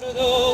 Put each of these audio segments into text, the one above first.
Mi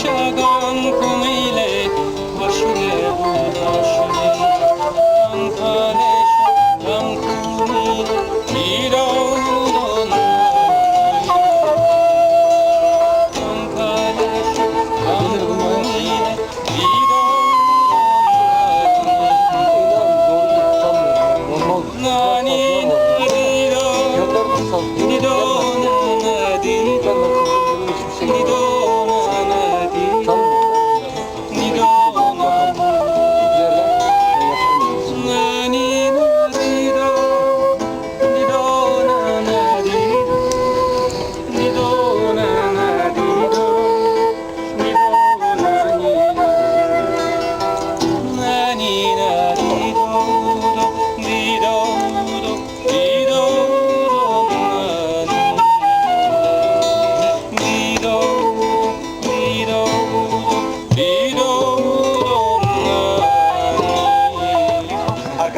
sugar.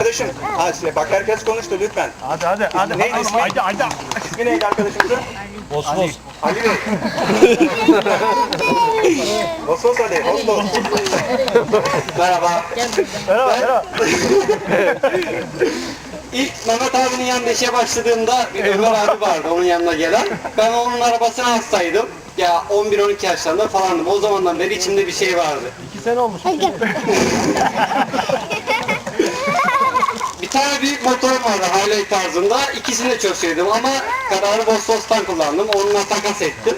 Arkadaşım, ha size bak herkes konuştu lütfen. Hadi hadi hadi. Neydi ismi? Hadi hadi. İsmi neydi arkadaşımızın? Bos bos. Ali Bey. Vosvos Ali, Vosvos. Merhaba. Merhaba merhaba. İlk Mehmet abinin yanında işe başladığımda bir Ömer abi vardı onun yanına gelen. Ben onun arabasına hastaydım. Ya 11-12 yaşlarında falandım. O zamandan beri içimde bir şey vardı. İki sene olmuş. Tane büyük motorum vardı Harley tarzında. İkisini de çok sevdim ama kararı Vosvos'tan kullandım. Onunla takas ettim.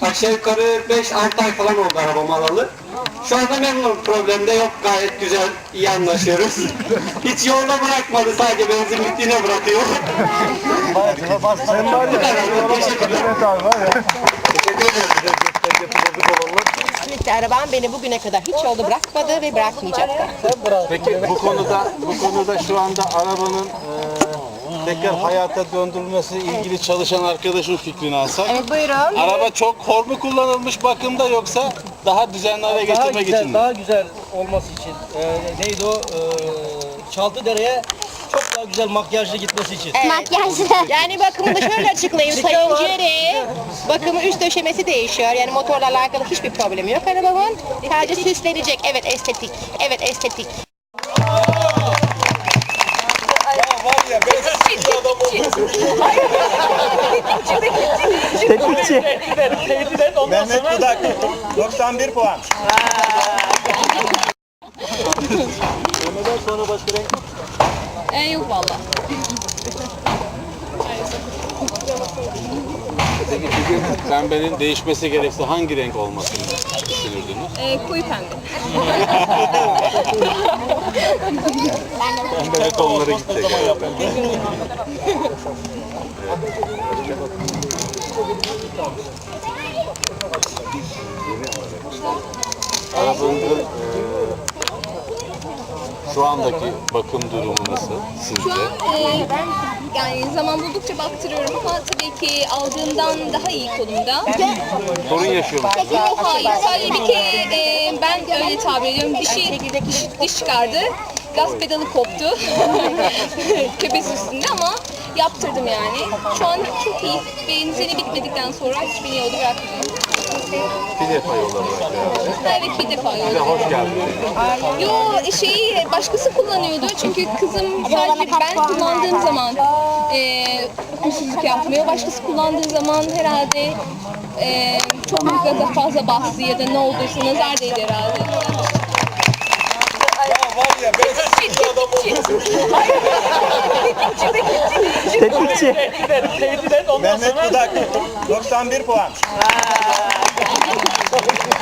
Aşağı yukarı 5-6 ay falan oldu arabam alalı. Şu anda memnunum. Problem de yok. Gayet güzel, iyi anlaşıyoruz. Hiç yolda bırakmadı. Sadece benzin bittiğine bırakıyor. Sen var ya. Teşekkürler. Evet abi Kesinlikle arabam beni bugüne kadar hiç yolda bırakmadı ve bırakmayacak da. Peki bu konuda bu konuda şu anda arabanın e, tekrar hayata döndürülmesi ilgili çalışan arkadaşın fikrini alsak. Evet buyurun. Araba çok hor mu kullanılmış bakımda yoksa daha düzenli hale daha getirmek güzel, için mi? daha güzel olması için. Ee, neydi o? Ee, Çaltıdere'ye çok daha güzel makyajlı gitmesi için. Makyajlı. Yani bakımını da şöyle açıklayayım. Sayın Ceri, bakımı üst döşemesi değişiyor. Yani motorla alakalı hiçbir problemi yok arabamın. Sadece süslenecek. Evet estetik. Evet estetik. Mehmet Budak, 91 puan. E yok valla. Pembenin değişmesi gerekse hangi renk olmasını düşünürdünüz? E, koyu pembe. Pembe tonları gidecek. Arabamızın e, şu andaki bakım durumu nasıl Şu sizce? an e, yani zaman buldukça baktırıyorum ama tabii ki aldığımdan daha iyi konumda. Sorun yaşıyor musunuz? Yok hayır sadece bir kere e, ben öyle tabir ediyorum dişi diş, diş çıkardı. Gaz pedalı koptu. Köpesi üstünde ama yaptırdım yani. Şu an çok iyi. Benzini bitmedikten sonra hiçbir yolda bırakmıyorum. Bir defa bırakıyorum. Evet bir defa Size hoş geldiniz. Yo şeyi başkası kullanıyordu çünkü kızım sadece ben kullandığım zaman e, huysuzluk yapmıyor. Başkası kullandığı zaman herhalde e, çok gaza fazla bastı ya da ne olduysa nazar değdi herhalde. Tetikçi. Mehmet Dudak 91 puan. Thank you.